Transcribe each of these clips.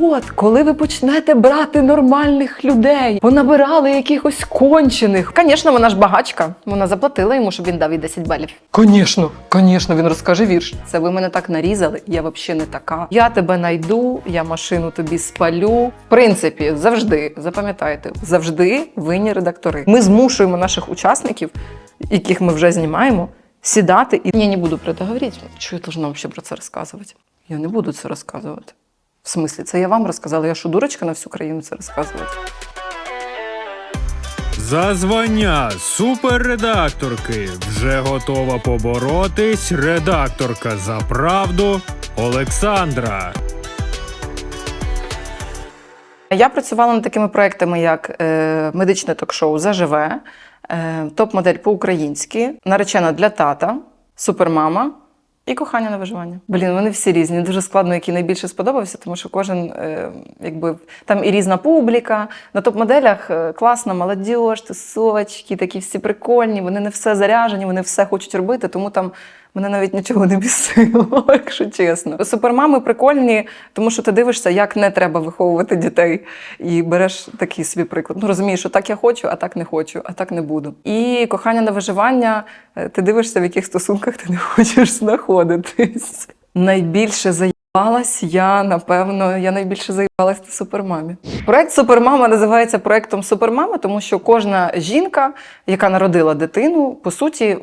От, коли ви почнете брати нормальних людей, понабирали якихось кончених. Звісно, вона ж багачка. Вона заплатила йому, щоб він дав їй 10 балів. Звісно, звісно, він розкаже вірш. Це ви мене так нарізали, я взагалі не така. Я тебе найду, я машину тобі спалю. В принципі, завжди запам'ятайте, завжди винні редактори. Ми змушуємо наших учасників, яких ми вже знімаємо, сідати і я не буду про це говорити. Що я должна взагалі про це розказувати? Я не буду це розказувати. В смислі, це я вам розказала. Я що дурочка на всю країну це розказувати? За звання суперредакторки вже готова поборотись редакторка за правду Олександра. Я працювала над такими проектами, як е, медичне ток-шоу Заживе, е, топ-модель по-українськи, наречена для тата, супермама. І кохання на виживання. Блін, вони всі різні. Дуже складно, який найбільше сподобався, тому що кожен, е, якби там і різна публіка. На топ-моделях е, класна молодіж, тусовочки, такі всі прикольні. Вони не все заряжені, вони все хочуть робити, тому там мене навіть нічого не бісило, якщо чесно. Супермами прикольні, тому що ти дивишся, як не треба виховувати дітей, і береш такий свій приклад. Ну розумієш, що так я хочу, а так не хочу, а так не буду. І кохання на виживання, е, ти дивишся, в яких стосунках ти не хочеш знаходитись. Найбільше заїбалась я, напевно, я найбільше заїбалась на супермамі. Проект Супермама називається проектом Супермама, тому що кожна жінка, яка народила дитину, по суті.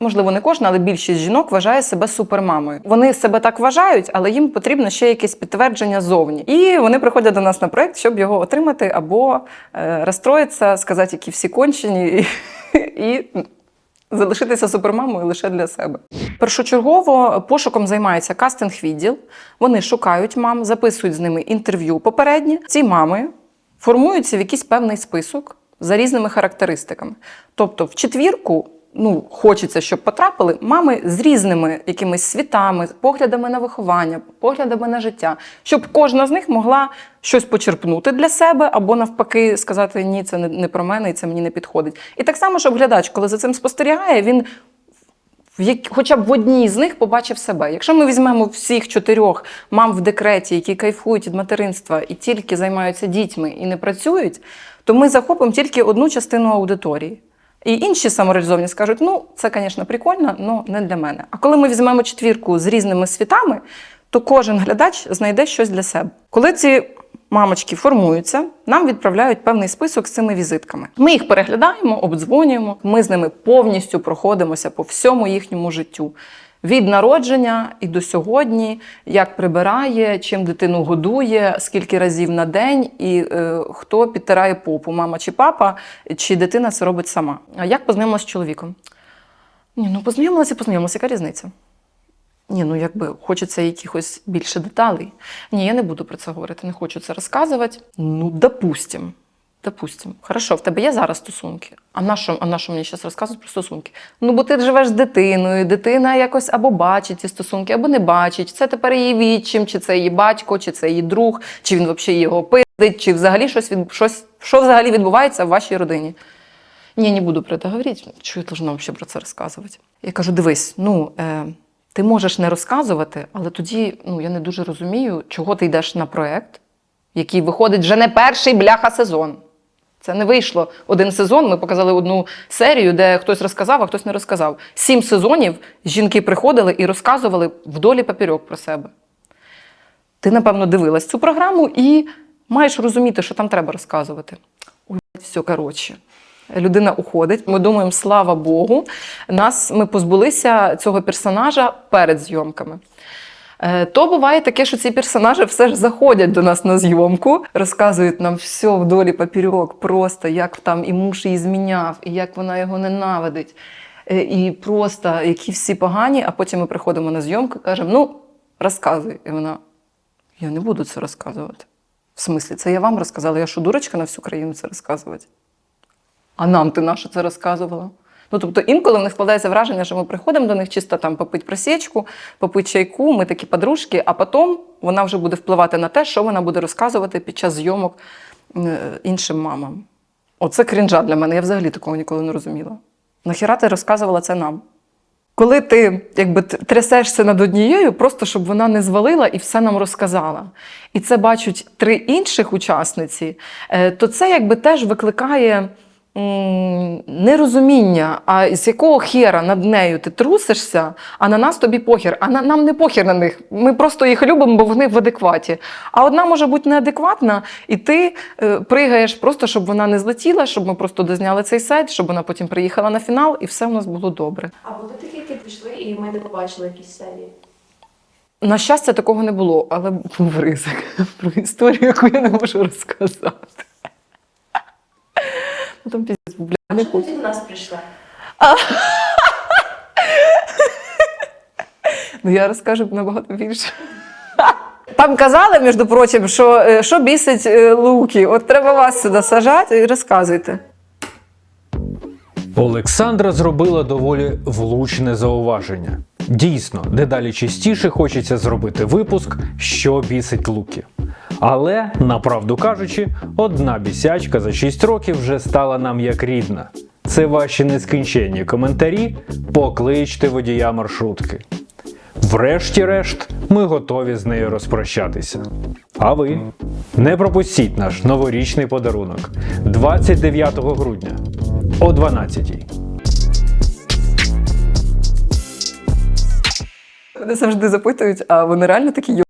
Можливо, не кожна, але більшість жінок вважає себе супермамою. Вони себе так вважають, але їм потрібно ще якесь підтвердження зовні. І вони приходять до нас на проект, щоб його отримати або е, розстроїтися, сказати, які всі кончені, і, і залишитися супермамою лише для себе. Першочергово пошуком займається кастинг-відділ. Вони шукають мам, записують з ними інтерв'ю попереднє. Ці мами формуються в якийсь певний список за різними характеристиками. Тобто, в четвірку. Ну, хочеться, щоб потрапили мами з різними якимись світами, поглядами на виховання, поглядами на життя, щоб кожна з них могла щось почерпнути для себе, або навпаки сказати ні, це не- про мене і це мені не підходить. І так само, щоб глядач, коли за цим спостерігає, він хоча б в одній з них побачив себе. Якщо ми візьмемо всіх чотирьох мам в декреті, які кайфують від материнства і тільки займаються дітьми і не працюють, то ми захопимо тільки одну частину аудиторії. І інші самореалізовані скажуть: ну, це, звісно, прикольно, але не для мене. А коли ми візьмемо четвірку з різними світами, то кожен глядач знайде щось для себе. Коли ці мамочки формуються, нам відправляють певний список з цими візитками. Ми їх переглядаємо, обдзвонюємо. Ми з ними повністю проходимося по всьому їхньому життю. Від народження і до сьогодні, як прибирає, чим дитину годує, скільки разів на день, і е, хто підтирає попу, мама чи папа, чи дитина це робить сама. А як познайомилася з чоловіком? Ні, ну познайомилася познайомилася, яка різниця? Ні, ну якби хочеться якихось більше деталей. Ні, я не буду про це говорити, не хочу це розказувати. Ну, допустим. Допустим. Хорошо, в тебе є зараз стосунки. А на що, а на що мені зараз розказують про стосунки? Ну, бо ти живеш з дитиною, дитина якось або бачить ці стосунки, або не бачить. Це тепер її відчим, чи це її батько, чи це її друг, чи він взагалі його пиздить, чи взагалі щось від щось, що взагалі відбувається в вашій родині. Ні, не буду про це говорити. Що я должна взагалі про це розказувати? Я кажу: дивись, ну е, ти можеш не розказувати, але тоді ну, я не дуже розумію, чого ти йдеш на проект, який виходить вже не перший бляха сезон. Це не вийшло один сезон. Ми показали одну серію, де хтось розказав, а хтось не розказав. Сім сезонів жінки приходили і розказували вдолі папірьок про себе. Ти, напевно, дивилась цю програму і маєш розуміти, що там треба розказувати. Ой, все, коротше. Людина уходить. Ми думаємо, слава Богу, нас ми позбулися цього персонажа перед зйомками. Е, То буває таке, що ці персонажі все ж заходять до нас на зйомку, розказують нам все вдолі папірьок, просто як там і муж її зміняв, і як вона його ненавидить. Е, І просто які всі погані, а потім ми приходимо на зйомку і кажемо: ну, розказуй. І вона: я не буду це розказувати. В смислі, це я вам розказала, я що дурочка на всю країну це розказувати. А нам ти на що це розказувала? Ну, тобто інколи в них складається враження, що ми приходимо до них чисто там попити просічку, попити чайку, ми такі подружки, а потім вона вже буде впливати на те, що вона буде розказувати під час зйомок е, іншим мамам. Оце крінжа для мене. Я взагалі такого ніколи не розуміла. Нахіра ти розказувала це нам? коли ти якби трясешся над однією, просто щоб вона не звалила і все нам розказала. І це бачать три інших учасниці, е, то це якби теж викликає. Нерозуміння, а з якого хера над нею ти трусишся, а на нас тобі похер. А на, нам не похер на них. Ми просто їх любимо, бо вони в адекваті. А одна може бути неадекватна, і ти е, пригаєш просто, щоб вона не злетіла, щоб ми просто дозняли цей сайт, щоб вона потім приїхала на фінал, і все у нас було добре. А були такі, які пішли, і ми не побачили якісь серії. На щастя, такого не було, але був ризик про історію, яку я не можу розказати. Ну, там піздець, бля, не хочу. ти до нас прийшла? Ну я розкажу набагато більше. Там казали, між прочим, що, що бісить е, луки. От треба вас сюди сажати і розказуйте. Олександра зробила доволі влучне зауваження. Дійсно, дедалі частіше хочеться зробити випуск, що бісить луки. Але, направду кажучи, одна бісячка за 6 років вже стала нам як рідна. Це ваші нескінченні коментарі. Покличте водія маршрутки. Врешті-решт, ми готові з нею розпрощатися. А ви не пропустіть наш новорічний подарунок 29 грудня о 12 Мене завжди запитують, а вони реально такі?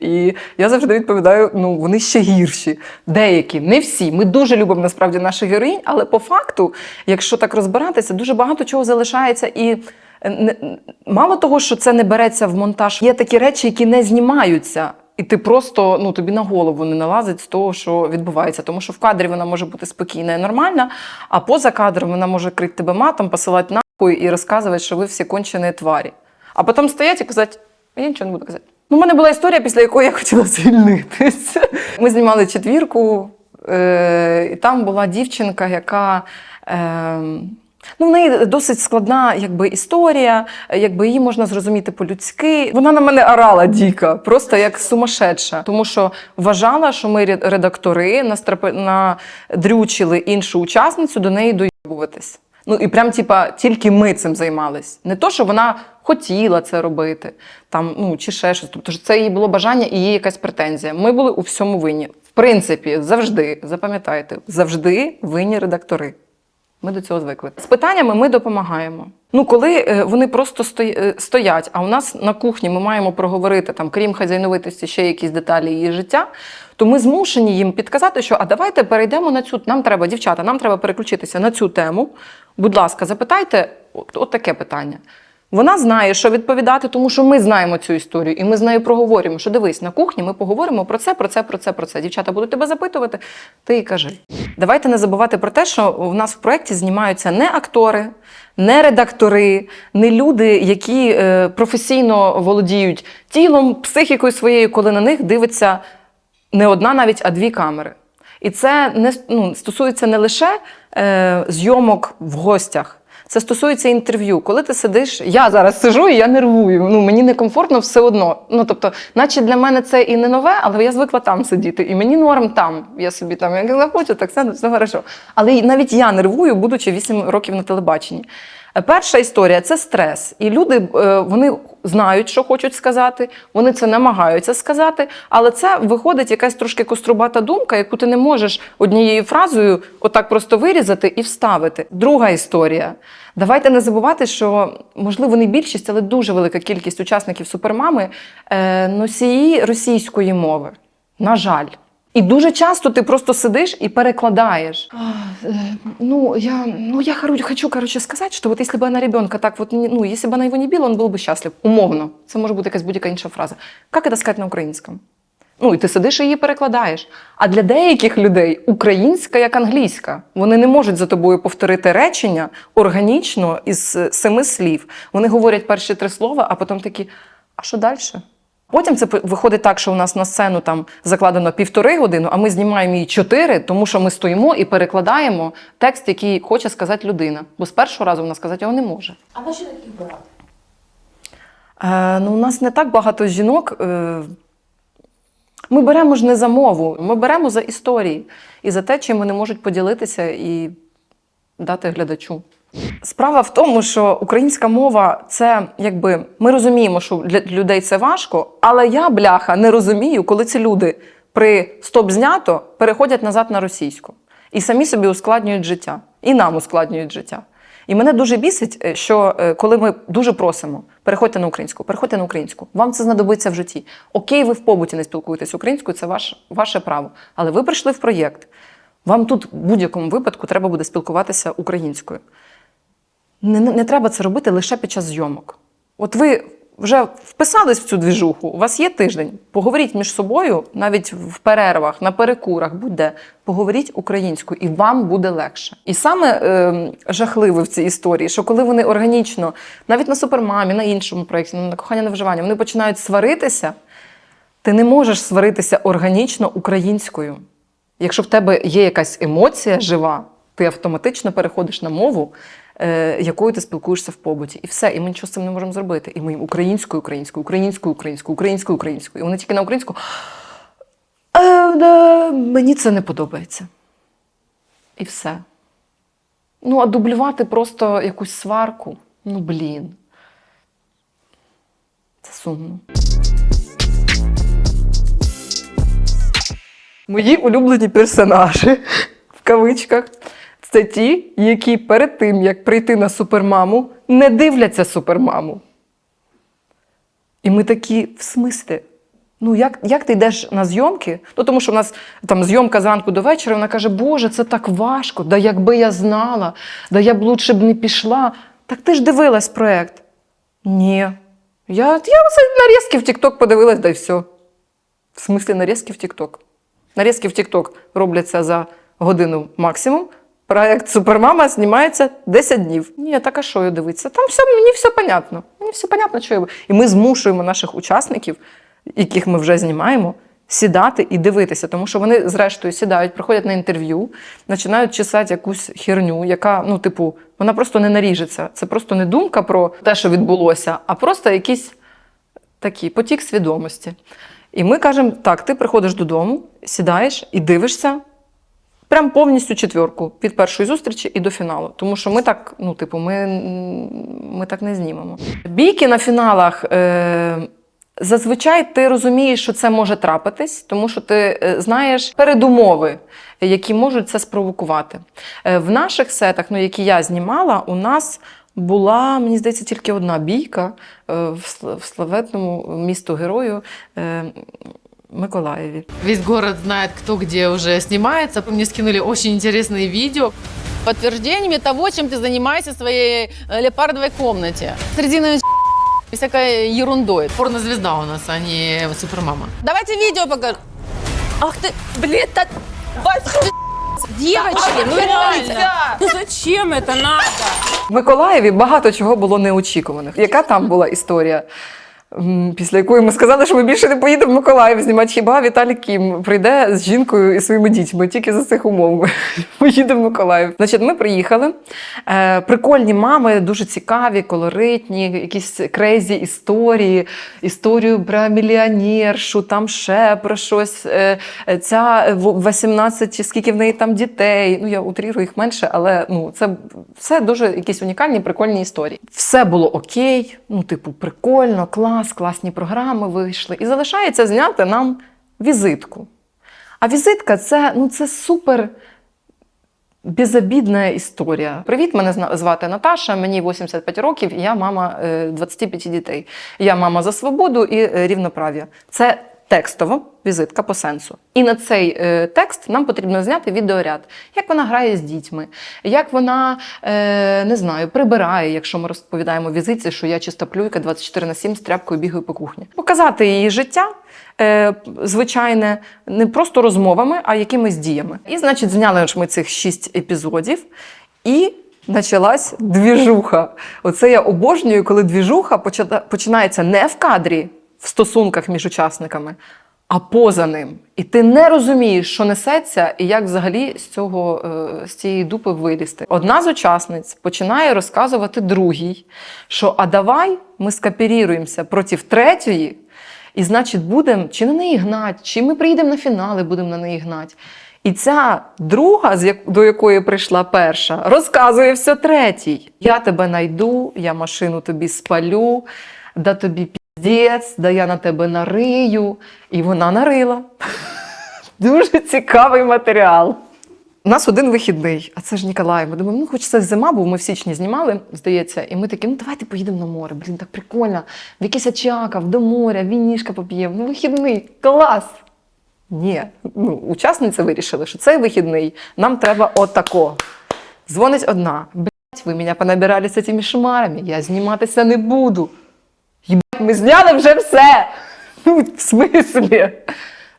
І я завжди відповідаю: ну вони ще гірші. Деякі, не всі. Ми дуже любимо насправді наших героїнь, але по факту, якщо так розбиратися, дуже багато чого залишається і. е, Мало того, що це не береться в монтаж, є такі речі, які не знімаються. І ти просто ну тобі на голову не налазить з того, що відбувається. Тому що в кадрі вона може бути спокійна і нормальна, а поза кадром вона може крити тебе матом, посилати нахуй і розказувати, що ви всі кончені тварі. А потім стоять і казати, я нічого не буду казати. Ну, у мене була історія, після якої я хотіла звільнитися. Ми знімали четвірку, е, і там була дівчинка, яка. Е, Ну, в неї досить складна якби, історія, якби її можна зрозуміти по-людськи. Вона на мене орала діка, просто як сумасшедша. Тому що вважала, що ми редактори надрючили іншу учасницю до неї доєбуватись. Ну і прям, типа, тільки ми цим займались. Не то, що вона хотіла це робити, там, ну чи ще щось. Тобто це її було бажання і її якась претензія. Ми були у всьому винні. В принципі, завжди, запам'ятайте, завжди винні редактори. Ми до цього звикли. З питаннями ми допомагаємо. Ну, коли е, вони просто е, стоять, а у нас на кухні ми маємо проговорити, там, крім хазяйновитості, ще якісь деталі її життя, то ми змушені їм підказати, що а давайте перейдемо на цю. Нам треба, дівчата, нам треба переключитися на цю тему. Будь ласка, запитайте от, от таке питання. Вона знає, що відповідати, тому що ми знаємо цю історію, і ми з нею проговоримо, що дивись, на кухні ми поговоримо про це, про це, про це, про це. Дівчата будуть тебе запитувати, ти і кажи. Давайте не забувати про те, що в нас в проєкті знімаються не актори, не редактори, не люди, які е, професійно володіють тілом, психікою своєю, коли на них дивиться не одна навіть, а дві камери. І це не ну, стосується не лише е, зйомок в гостях. Це стосується інтерв'ю. Коли ти сидиш, я зараз сижу і я нервую. Ну мені некомфортно все одно. Ну тобто, наче для мене це і не нове, але я звикла там сидіти, і мені норм там. Я собі там як захочу, так все, все хорошо. Але навіть я нервую, будучи 8 років на телебаченні. Перша історія це стрес. І люди е, вони знають, що хочуть сказати, вони це намагаються сказати, але це виходить якась трошки кострубата думка, яку ти не можеш однією фразою отак просто вирізати і вставити. Друга історія. Давайте не забувати, що можливо не більшість, але дуже велика кількість учасників супермами е, носії російської мови. На жаль. І дуже часто ти просто сидиш і перекладаєш. А, э, ну, я, ну, я хору- хочу, короче, сказать, что вот если бы она ребенка так вот, не- ну, если бы она его не била, он был бы счастлив. Умовно. Це може бути якась будь-яка інша фраза. Як це сказати на українському? Ну, і ти сидиш і її перекладаєш. А для деяких людей українська як англійська. Вони не можуть за тобою повторити речення органічно із е, семи слів. Вони говорять перші три слова, а потім такі: а що далі? Потім це виходить так, що у нас на сцену там закладено півтори години, а ми знімаємо її чотири, тому що ми стоїмо і перекладаємо текст, який хоче сказати людина. Бо з першого разу вона сказати його не може. А на що таких брати? Е, ну, у нас не так багато жінок. Е, ми беремо ж не за мову, ми беремо за історії і за те, чим вони можуть поділитися і дати глядачу. Справа в тому, що українська мова це якби ми розуміємо, що для людей це важко, але я, бляха, не розумію, коли ці люди при стоп знято переходять назад на російську і самі собі ускладнюють життя, і нам ускладнюють життя. І мене дуже бісить, е, що е, коли ми дуже просимо, переходьте на українську, переходьте на українську. Вам це знадобиться в житті. Окей, ви в побуті не спілкуєтесь українською, це ваш, ваше право. Але ви прийшли в проєкт. Вам тут в будь-якому випадку треба буде спілкуватися українською. Не, не, треба це робити лише під час зйомок. От ви вже вписались в цю двіжуху, у вас є тиждень. Поговоріть між собою, навіть в перервах, на перекурах, будь-де, поговоріть українською, і вам буде легше. І саме е, жахливе в цій історії, що коли вони органічно, навіть на супермамі, на іншому проєкті, на кохання на виживання, вони починають сваритися, ти не можеш сваритися органічно українською. Якщо в тебе є якась емоція жива, ти автоматично переходиш на мову, якою ти спілкуєшся в побуті. І все, і ми нічого з цим не можемо зробити. І ми їм українською, українською, українською, українською, українською, українською. І вони тільки на українську. Е, мені це не подобається. І все. Ну, а дублювати просто якусь сварку. Ну, блін. Це сумно. Мої улюблені персонажі в кавичках це ті, які перед тим, як прийти на супермаму, не дивляться супермаму. І ми такі, в смислі? Ну, як, як ти йдеш на зйомки? Ну, тому що в нас там зйомка зранку до вечора, вона каже, Боже, це так важко, да якби я знала, да я б лучше б не пішла. Так ти ж дивилась проєкт. Ні. Я, я нарізки в TikTok подивилась, да й все. В смислі нарізки в TikTok. Нарізки в TikTok робляться за годину максимум. Проект Супермама знімається 10 днів. Ні, так а що я дивитися? Там все, мені все понятно. Мені все понятно, що я. І ми змушуємо наших учасників, яких ми вже знімаємо, сідати і дивитися, тому що вони, зрештою, сідають, приходять на інтерв'ю, починають чесати якусь херню, яка, ну, типу, вона просто не наріжеться. Це просто не думка про те, що відбулося, а просто якийсь такий потік свідомості. І ми кажемо: так, ти приходиш додому, сідаєш і дивишся прям повністю четвірку від першої зустрічі і до фіналу. Тому що ми так, ну, типу, ми, ми так не знімемо. Бійки на фіналах. Е- Зазвичай ти розумієш, що це може трапитись, тому що ти е, знаєш передумови, які можуть це спровокувати. Е, В наших сетах, ну які я знімала, у нас була, мені здається, тільки одна бійка е, в славетному місту герою Миколаєві. Весь город знает, кто где уже снимается. Мне скинули очень интересные видео. подтверждениями того, чем ты занимаешься в своей э, леопардовой комнате. Среди всякой ерундой. Порнозвезда у нас, а не супермама. Давайте видео покажу. Ах ты, блин, та... Вась, Девочки, ну реально. Ну зачем это надо? В Миколаєві багато чого було неочікуваних. Яка там була історія? Після якої ми сказали, що ми більше не поїдемо в Миколаїв знімати хіба Віталій Кім прийде з жінкою і своїми дітьми. Тільки за цих умов поїдемо в Миколаїв. Значить, ми приїхали. Е, прикольні мами, дуже цікаві, колоритні, якісь крейзі історії, історію про мільйонершу, там ще про щось. Е, ця в- 18, скільки в неї там дітей. Ну я утрірую їх менше, але ну це все дуже якісь унікальні, прикольні історії. Все було окей, ну, типу, прикольно, клас, класні програми вийшли. І залишається зняти нам візитку. А візитка це, ну, це супер. Безобідна історія. Привіт, мене звати Наташа, мені 85 років, і я мама е, 25 дітей. Я мама за свободу і е, рівноправ'я. Це текстова візитка по сенсу. І на цей е, текст нам потрібно зняти відеоряд, як вона грає з дітьми, як вона е, не знаю, прибирає, якщо ми розповідаємо візиці, що я чистоплюйка 24 на 7 з тряпкою бігаю по кухні. Показати її життя. е, Звичайне, не просто розмовами, а якимись діями. І, значить, зняли ж ми цих шість епізодів, і почалась двіжуха. Оце я обожнюю, коли двіжуха починається не в кадрі, в стосунках між учасниками, а поза ним. І ти не розумієш, що несеться, і як взагалі з цього е, з цієї дупи вилізти. Одна з учасниць починає розказувати другій, що а давай ми скооперуємося проти третьої, і значить будемо чи на неї гнати, чи ми приїдемо на фінали, будемо на неї гнати. І ця друга, до якої прийшла перша, розказує все третій. Я тебе найду, я машину тобі спалю, да тобі піздець, да я на тебе нарию. І вона нарила. Дуже цікавий матеріал. У нас один вихідний, а це ж Ніколай. Ми думаємо, ну хоч це зима, бо ми в січні знімали, здається, і ми такі, ну давайте поїдемо на море. Блін, так прикольно. В якийсь очаков, до моря, вінішка поп'ємо. Ну, вихідний, клас. Ні, ну, учасниці вирішили, що цей вихідний нам треба отако. Дзвонить одна. Блять, ви мене понабирали з цими шмарами, я зніматися не буду. Єбать, ми зняли вже все. Ну, в смислі?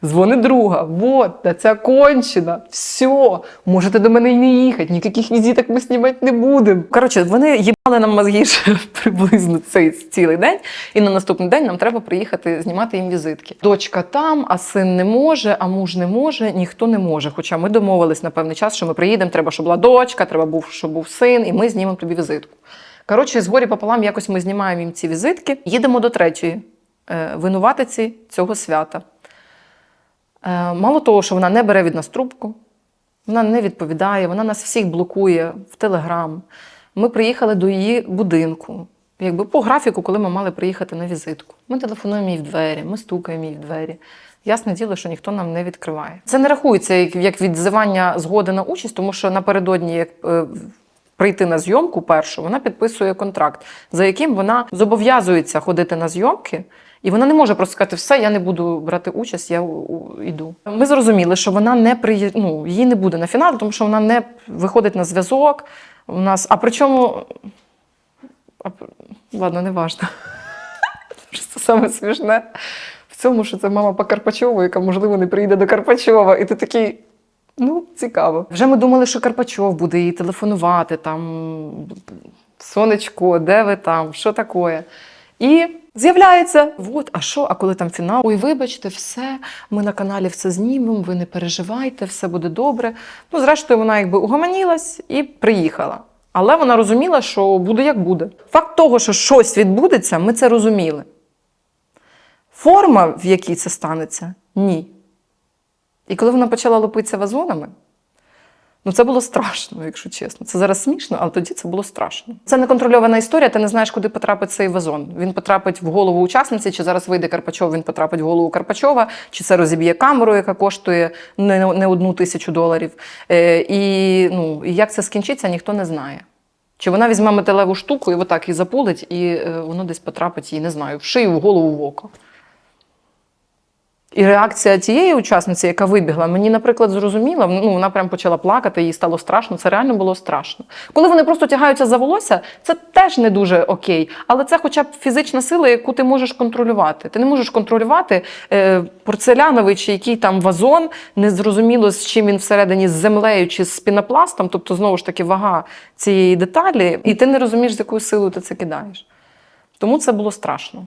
Дзвонить друга. Вот, та ця кончена. Все, можете до мене й не їхати, ніяких візиток ми знімати не будемо. Коротше, вони їбали нам мозги приблизно цей цілий день, і на наступний день нам треба приїхати знімати їм візитки. Дочка там, а син не може, а муж не може, ніхто не може. Хоча ми домовились на певний час, що ми приїдемо, треба, щоб була дочка, треба був, щоб був син, і ми знімемо тобі візитку. Коротше, згорі пополам якось ми знімаємо їм ці візитки, їдемо до третьої е, винуватиці цього свята. Е, Мало того, що вона не бере від нас трубку, вона не відповідає, вона нас всіх блокує в Телеграм. Ми приїхали до її будинку, якби по графіку, коли ми мали приїхати на візитку. Ми телефонуємо їй в двері, ми стукаємо їй в двері. Ясне діло, що ніхто нам не відкриває. Це не рахується як, відзивання згоди на участь, тому що напередодні, як е, прийти на зйомку першу, вона підписує контракт, за яким вона зобов'язується ходити на зйомки. І вона не може просто сказати, все, я не буду брати участь, я йду. Ми зрозуміли, що вона не приї... ну, її не буде на фінал, тому що вона не виходить на зв'язок. У нас... А причому. А... Ладно, не важно. Просто саме смішне в цьому, що це мама по Карпачову, яка, можливо, не приїде до Карпачова. І ти такий. Ну, цікаво. Вже ми думали, що Карпачов буде їй телефонувати, там сонечко, де ви там, що таке. І з'являється, от, а що, а коли там фінал? Ой, вибачте, все, ми на каналі все знімемо, ви не переживайте, все буде добре. Ну, зрештою, вона якби угомонілась і приїхала. Але вона розуміла, що буде як буде. Факт того, що щось відбудеться, ми це розуміли. Форма, в якій це станеться, ні. І коли вона почала лупитися вазонами, ну це було страшно, якщо чесно. Це зараз смішно, але тоді це було страшно. Це неконтрольована історія, ти не знаєш, куди потрапить цей вазон. Він потрапить в голову учасниці, чи зараз вийде Карпачов, він потрапить в голову Карпачова, чи це розіб'є камеру, яка коштує не, не одну тисячу доларів. Е, і, ну, як це скінчиться, ніхто не знає. Чи вона візьме металеву штуку і отак її запулить, і е, воно десь потрапить їй, не знаю, в шию, в голову, в око. І реакція тієї учасниці, яка вибігла, мені, наприклад, зрозуміла, ну вона прям почала плакати, їй стало страшно. Це реально було страшно. Коли вони просто тягаються за волосся, це теж не дуже окей. Але це хоча б фізична сила, яку ти можеш контролювати. Ти не можеш контролювати е, порцеляновий чи який там вазон, незрозуміло, з чим він всередині з землею чи з пінопластом, тобто знову ж таки вага цієї деталі, і ти не розумієш, з якою силою ти це кидаєш. Тому це було страшно.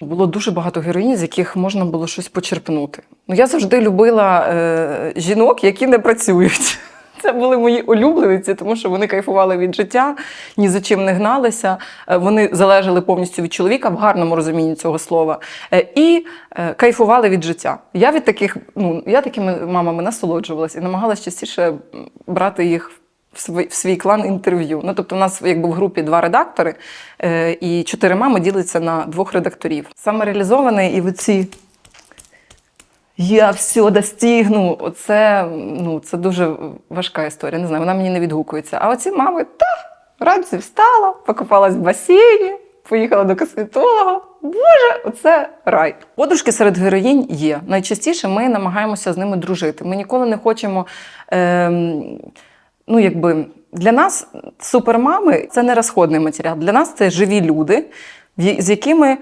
Було дуже багато героїнь, з яких можна було щось почерпнути. Ну, я завжди любила е, жінок, які не працюють. Це були мої улюблениці, тому що вони кайфували від життя, ні за чим не гналися. Е, Вони залежали повністю від чоловіка в гарному розумінні цього слова, е, і е, кайфували від життя. Я від таких, ну я такими мамами насолоджувалася і намагалася частіше брати їх в свій, в свій клан інтерв'ю. Ну, тобто, у нас якби в групі два редактори, е, і чотири мами діляться на двох редакторів. Саме реалізований і оці я все достигну. Оце, ну, це дуже важка історія. Не знаю, вона мені не відгукується. А оці мами, та, вранці встала, покупалась в басейні, поїхала до косметолога. Боже, оце рай. Подружки серед героїнь є. Найчастіше ми намагаємося з ними дружити. Ми ніколи не хочемо. Ем, ну, якби для нас супермами це не розходний матеріал. Для нас це живі люди, з якими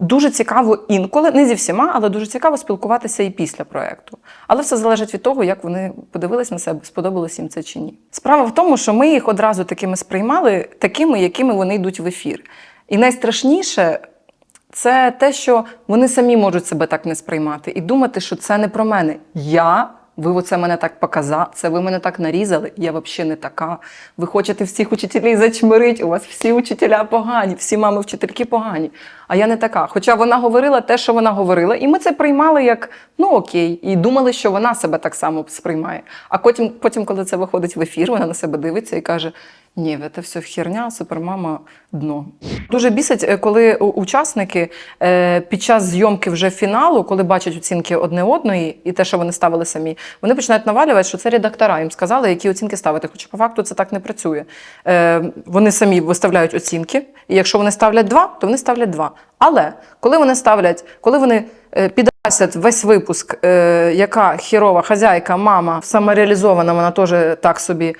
дуже цікаво інколи, не зі всіма, але дуже цікаво спілкуватися і після проєкту. Але все залежить від того, як вони подивились на себе, сподобалось їм це чи ні. Справа в тому, що ми їх одразу такими сприймали, такими, якими вони йдуть в ефір. І найстрашніше це те, що вони самі можуть себе так не сприймати і думати, що це не про мене. Я Ви оце мене так показали, це ви мене так нарізали. Я взагалі не така. Ви хочете всіх учителів зачмирити, у вас всі учителя погані, всі мами вчительки погані. А я не така. Хоча вона говорила те, що вона говорила, і ми це приймали як ну окей, і думали, що вона себе так само сприймає. А потім, потім коли це виходить в ефір, вона на себе дивиться і каже: ні, це все херня, супермама дно. Дуже бісить, е, коли учасники е, під час зйомки вже фіналу, коли бачать оцінки одне одної і те, що вони ставили самі, вони починають навалювати, що це редактора їм сказали, які оцінки ставити. Хоча по факту це так не працює. Е, вони самі виставляють оцінки, і якщо вони ставлять два, то вони ставлять два. Але коли вони ставлять, коли вони підасять підрасять весь випуск, е, яка хірова хазяйка, мама самореалізована, вона теж так собі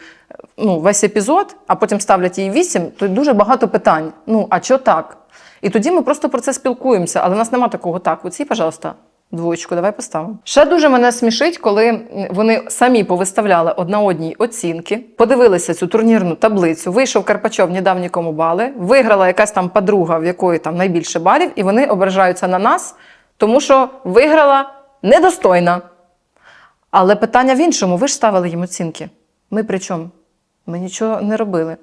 ну, весь епізод, а потім ставлять їй вісім, то дуже багато питань. Ну, а що так? І тоді ми просто про це спілкуємося, але в нас нема такого так. Оці, пожалуйста, двоєчку, давай поставимо. Ще дуже мене смішить, коли вони самі повиставляли одна одній оцінки, подивилися цю турнірну таблицю. Вийшов Карпачов недавні кому бали, виграла якась там подруга, в якої там найбільше балів, і вони ображаються на нас, тому що виграла недостойна. Але питання в іншому: ви ж ставили їм оцінки. Ми при чому? Ми нічого не робили.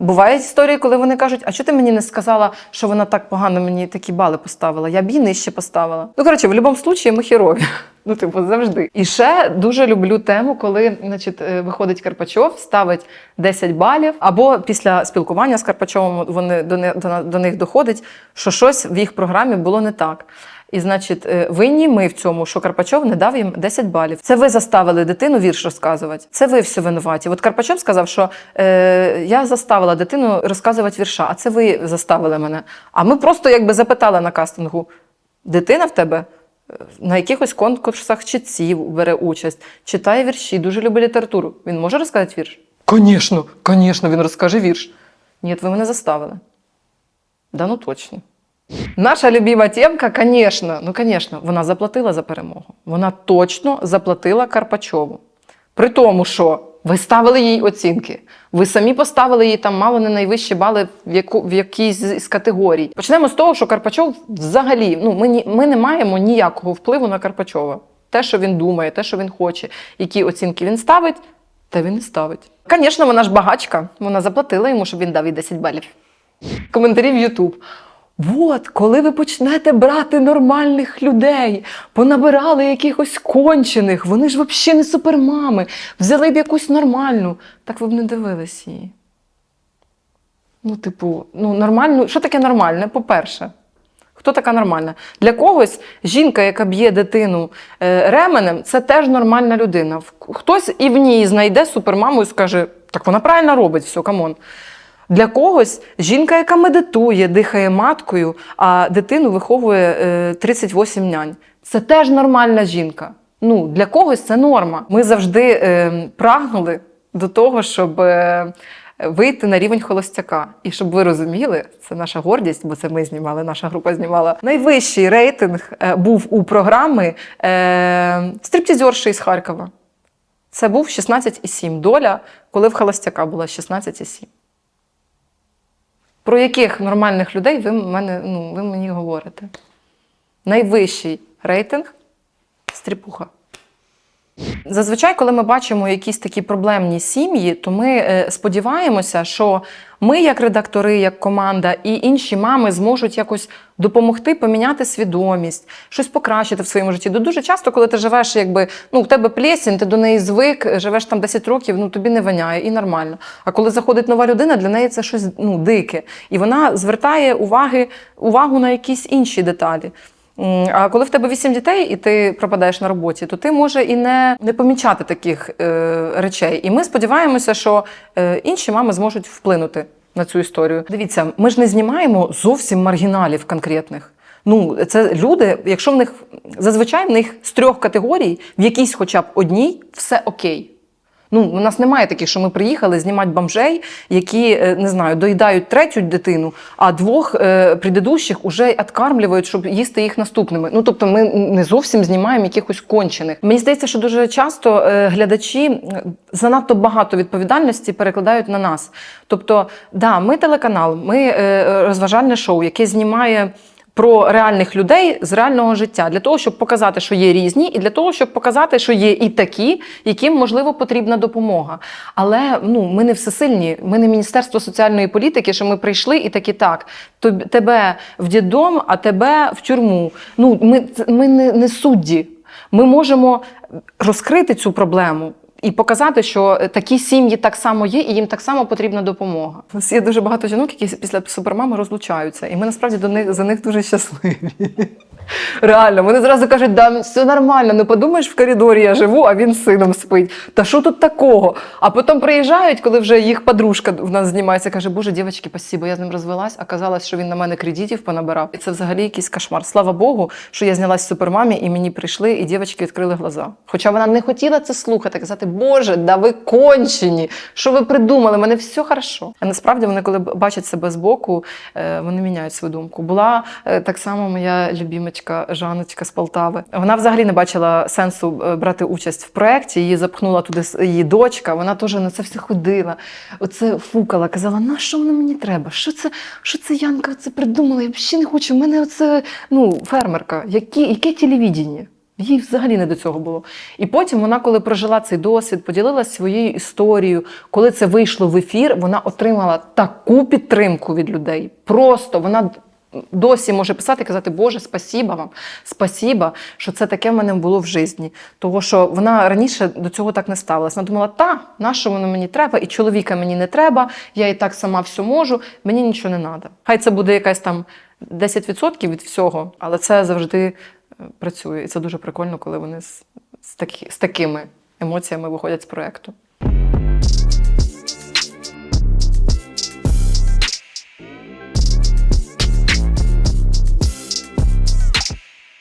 Бувають історії, коли вони кажуть, а чого ти мені не сказала, що вона так погано мені такі бали поставила? Я б їй нижче поставила. Ну, коротше, в будь-якому випадку ми херові. Ну, типу, завжди. І ще дуже люблю тему, коли значить, е, виходить Карпачов, ставить 10 балів, або після спілкування з Карпачовим вони до, не- до, до них доходить, що щось в їх програмі було не так. І, значить, е, винні ми в цьому, що Карпачов не дав їм 10 балів. Це ви заставили дитину вірш розказувати. Це ви все винуваті. От Карпачов сказав, що е, я заставила дитину розказувати вірша, а це ви заставили мене. А ми просто якби запитали на кастингу: дитина в тебе е, на якихось конкурсах читців бере участь, читає вірші, дуже любить літературу. Він може розказати вірш? Звісно, звісно, він розкаже вірш. Ні, ви мене заставили. Да ну точно. Наша любима темка, звісно, ну, звісно, вона заплатила за перемогу. Вона точно заплатила Карпачову. При тому, що ви ставили їй оцінки, ви самі поставили їй там мало не найвищі бали в, яку, в якійсь з категорій. Почнемо з того, що Карпачов взагалі, ну, ми, ми не маємо ніякого впливу на Карпачова. Те, що він думає, те, що він хоче, які оцінки він ставить, та він не ставить. Звісно, вона ж багачка, вона заплатила йому, щоб він дав їй 10 балів. Коментарі в Ютуб. От, коли ви почнете брати нормальних людей, понабирали якихось кончених, вони ж взагалі не супермами, взяли б якусь нормальну, так ви б не дивились її. Ну, типу, ну, нормальну, що таке нормальне? По-перше, хто така нормальна? Для когось жінка, яка б'є дитину е, ременем, це теж нормальна людина. Хтось і в ній знайде супермаму і скаже, так вона правильно робить, все, камон. Для когось жінка, яка медитує, дихає маткою, а дитину виховує е, 38 нянь. Це теж нормальна жінка. Ну, для когось це норма. Ми завжди е, прагнули до того, щоб е, вийти на рівень холостяка. І щоб ви розуміли, це наша гордість, бо це ми знімали, наша група знімала. Найвищий рейтинг е, був у програми е, стриптізерші із Харкова. Це був 16,7 доля, коли в холостяка була 16,7. Про яких нормальних людей ви, мене, ну, ви мені говорите? Найвищий рейтинг стріпуха. Зазвичай, коли ми бачимо якісь такі проблемні сім'ї, то ми е, сподіваємося, що ми, як редактори, як команда, і інші мами зможуть якось допомогти поміняти свідомість, щось покращити в своєму житті. Бо дуже часто, коли ти живеш, якби ну в тебе плесінь, ти до неї звик, живеш там 10 років, ну тобі не воняє і нормально. А коли заходить нова людина, для неї це щось ну дике, і вона звертає уваги, увагу на якісь інші деталі. А коли в тебе вісім дітей і ти пропадаєш на роботі, то ти може і не, не помічати таких е, речей. І ми сподіваємося, що е, інші мами зможуть вплинути на цю історію. Дивіться, ми ж не знімаємо зовсім маргіналів конкретних. Ну, це люди, якщо в них зазвичай в них з трьох категорій, в якійсь хоча б одній все окей. Ну, у нас немає таких, що ми приїхали знімати бомжей, які е, не знаю, доїдають третю дитину, а двох е, предыдущих уже відкармлюють, щоб їсти їх наступними. Ну тобто, ми не зовсім знімаємо якихось кончених. Мені здається, що дуже часто е, глядачі занадто багато відповідальності перекладають на нас. Тобто, да, ми телеканал, ми е, розважальне шоу, яке знімає про реальних людей з реального життя, для того, щоб показати, що є різні, і для того, щоб показати, що є і такі, яким можливо потрібна допомога. Але ну ми не всесильні, ми не Міністерство соціальної політики, що ми прийшли і так. тоб- Тебе в дідом, а тебе в тюрму. Ну ми, ми не, не судді. Ми можемо розкрити цю проблему. І показати, що такі сім'ї так само є, і їм так само потрібна допомога. У нас є дуже багато жінок, які після супермами розлучаються, і ми насправді до них за них дуже щасливі. Реально, вони зразу кажуть, да, все нормально, не подумаєш, в коридорі я живу, а він з сином спить. Та що тут такого? А потім приїжджають, коли вже їх подружка в нас знімається, каже, Боже, дівчатки, спасибо, я з ним розвелась, а казалось, що він на мене кредитів понабирав. І це взагалі якийсь кошмар. Слава Богу, що я знялась в супермамі, і мені прийшли, і дівчатки відкрили глаза. Хоча вона не хотіла це слухати, казати, Боже, да ви кончені, що ви придумали, мене все хорошо. А насправді вони, коли бачать себе збоку, е, вони міняють свою думку. Була е, так само моя любімочка Жаночка з Полтави. Вона взагалі не бачила сенсу е, брати участь в проєкті. Її запхнула туди її дочка. Вона теж на це все ходила. Оце фукала, казала: на що воно мені треба? Що це, що це Янка це придумала? Я взагалі не хочу. У мене оце ну, фермерка. Які, яке телевідіння? Їй взагалі не до цього було. І потім вона, коли прожила цей досвід, поділилася своєю історією. Коли це вийшло в ефір, вона отримала таку підтримку від людей. Просто вона досі може писати і казати, Боже, спасіба вам, спасіба, що це таке в мене було в житті. Того, що вона раніше до цього так не ставилась. Вона думала, та, на що воно мені треба, і чоловіка мені не треба, я і так сама все можу, мені нічого не треба. Хай це буде якась там 10% від всього, але це завжди працює. І це дуже прикольно, коли вони з, з, такі, з такими емоціями виходять з проєкту.